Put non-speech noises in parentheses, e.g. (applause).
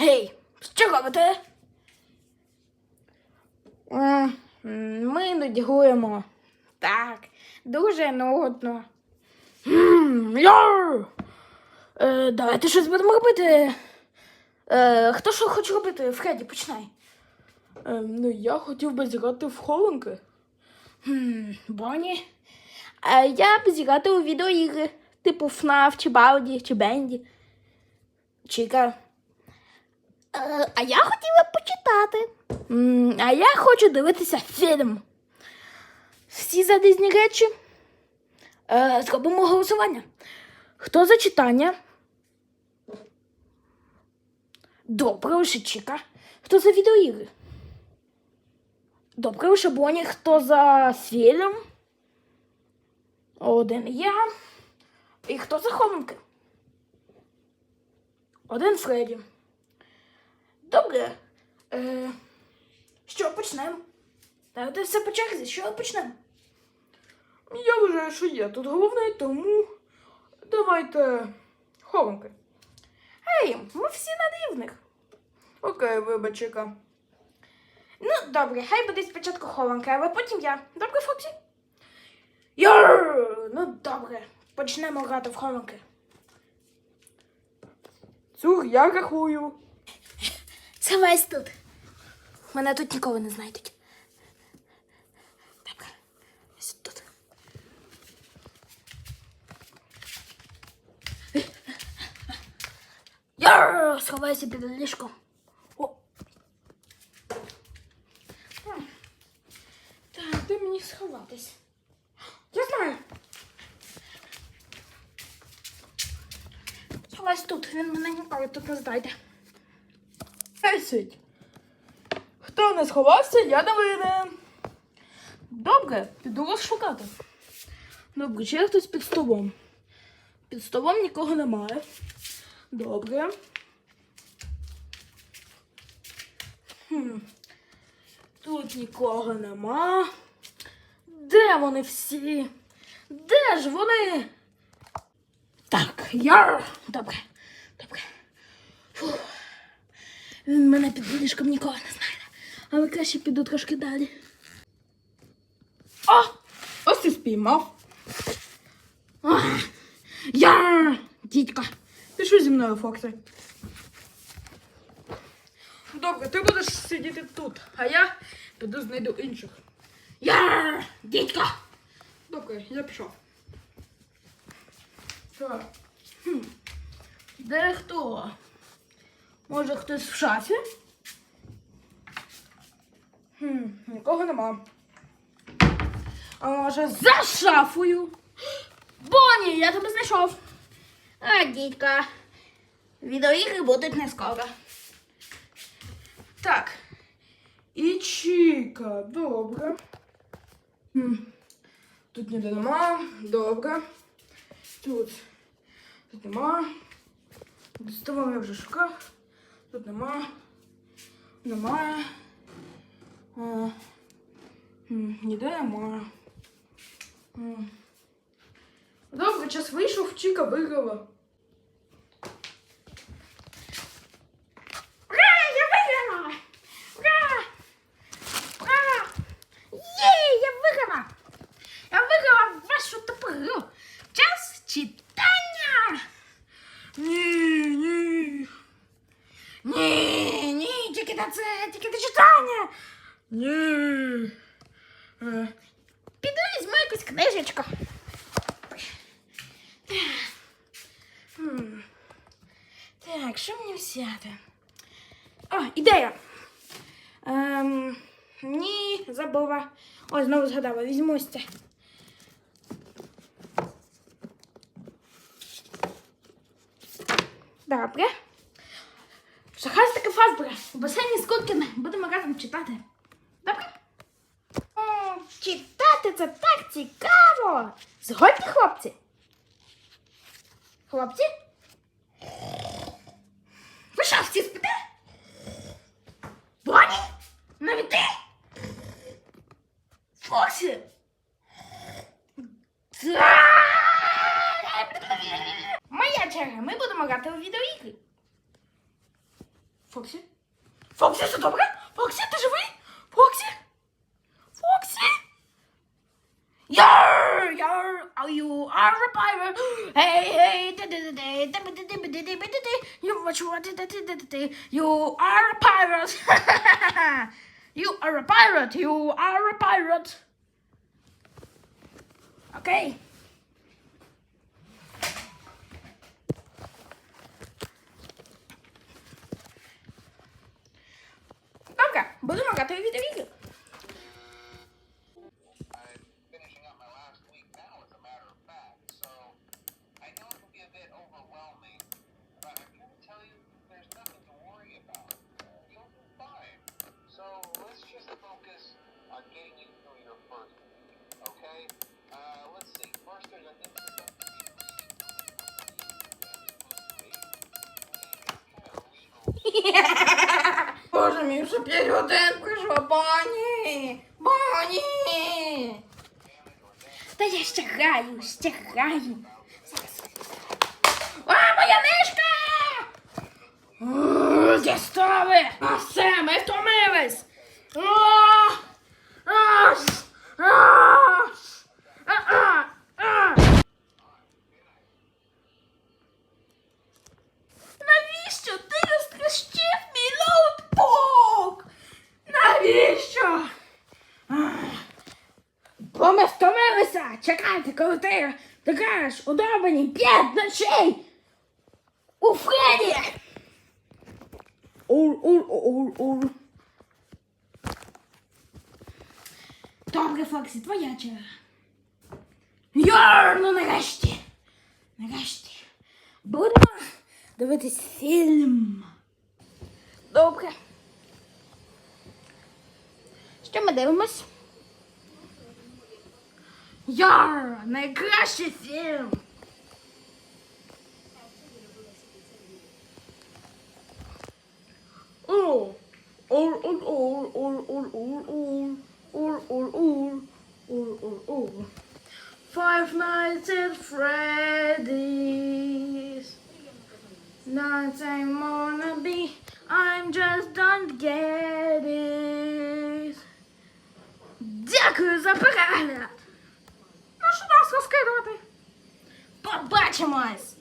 Гей, що робите? М, Ми іноді гуємо. Так, дуже нудно. Е, давайте щось будемо робити. Е, хто що хоче робити? Фредді, починай. Е, ну, я хотів би зіграти в хованки. Хм, Бонні. А я б зіграти у відеоігри, типу FNAF, чи Балді, чи Бенді. Чіка. Е, а я хотіла почитати. А я хочу дивитися фільм. Всі за різні речі. Е, зробимо голосування. Хто за читання? Добре, лише Чіка. Хто за відеоігри? Добре, лише Боні. Хто за фільм? Один я. І хто за хованки? Один Фредді. Добре. Е, що почнемо? Давайте все по черзі. Що почнемо? Я вважаю, що я тут головний, тому давайте хованки. Ей, ми всі на рівних. Окей, вибачика. Ну, добре, хай буде спочатку хованка, але потім я. Добре, Фоксі? Яр! Ну, добре. Почнемо грати в хованки. Цур, я рахую. Це весь тут. Мене тут ніколи не знайдуть. Ось тут. Сховайся під ліжком. О. Так, де мені сховатись? Я знаю. Сховайся тут, він мене ніколи тут не знайде. Десять. Хто не сховався, я не винен. Добре, піду вас шукати. Добре, є хтось під столом? Під столом нікого немає. Добре. Хм. Тут нікого нема. Де вони всі? Де ж вони? Так, я. Добре, добре. Фух. Він мене під ліжком ніколи не знайде. Але краще піду трошки далі. О! Ось і спіймав. А, я, дідька. Пішли зі мною, Фокси. Добре, ти будеш сидіти тут, а я піду знайду інших. Я, дідька. Добре, я пішов. Так. Хм. Де хто? Може хтось в шафі? Хм, нікого нема. А може за шафою? Бонні, я тебе знайшов. А, дідька. Відеоігри будуть не скоро. Так. І Чіка, добре. Хм. Тут ніде нема. Добре. Тут. Тут нема. Доставав я вже шукав. Тут нема. Немає. А, хм, ніде немає. М. Добре, час вийшов, Чіка виграла. Ура, я виграла! Ура! Ура! Є, я виграла! Я виграла вашу тупу гру. Час читання! Ні, ні. Ні, ні, тільки на це, тільки на читання. Ні. Е, Піду візьму якусь книжечку. Так, що мені взяти? О, ідея. Ем, ні, забула. Ой, знову згадала, візьму ось це. Добре. Шахастика Фазбера. У басейні з кутками. Будемо разом читати. Читати це так цікаво. Згодні, хлопці? Хлопці? Ви що, всі спите? Боні? Навіть ти? Фоксі? Моя черга, ми будемо грати у відеоігри. Фоксі? Фоксі, все добре? are a pirate? Hey, hey, di-di-di-di, di-di-di-di-di-di-di-di. you what you what di-di-di-di-di. You are a pirate. you are a pirate. You are a pirate. Okay. Добре, будемо грати у (laughs) Боже мій, вже 5 годин Боні! Боні! Та я ще граю, ще граю. Зараз. А, моя мишка! О, Дістали! А все, ми втомились! А! А! А! А! Навіщо ти розтрощив мій ноутбук? Навіщо? Ах, Бо ми втомилися. Чекайте, коли ти дограєш у п'ять ночей у Фреді. Ур, ур, ур, ур. Добре, Фоксі, твоя черга. Йор, ну нарешті. Нарешті. Будемо дивитись фільм. Добре. Що ми дивимось? Яр! Найкращий фільм! О! Ур, ур, ур, ур, ур, ур, ур, ур, ур, ур, ур, ур, ур. Five Nights at Freddy's. Nothing wanna be, I'm just don't get it. Дякую за перегляд! нас розкидати. Побачимось!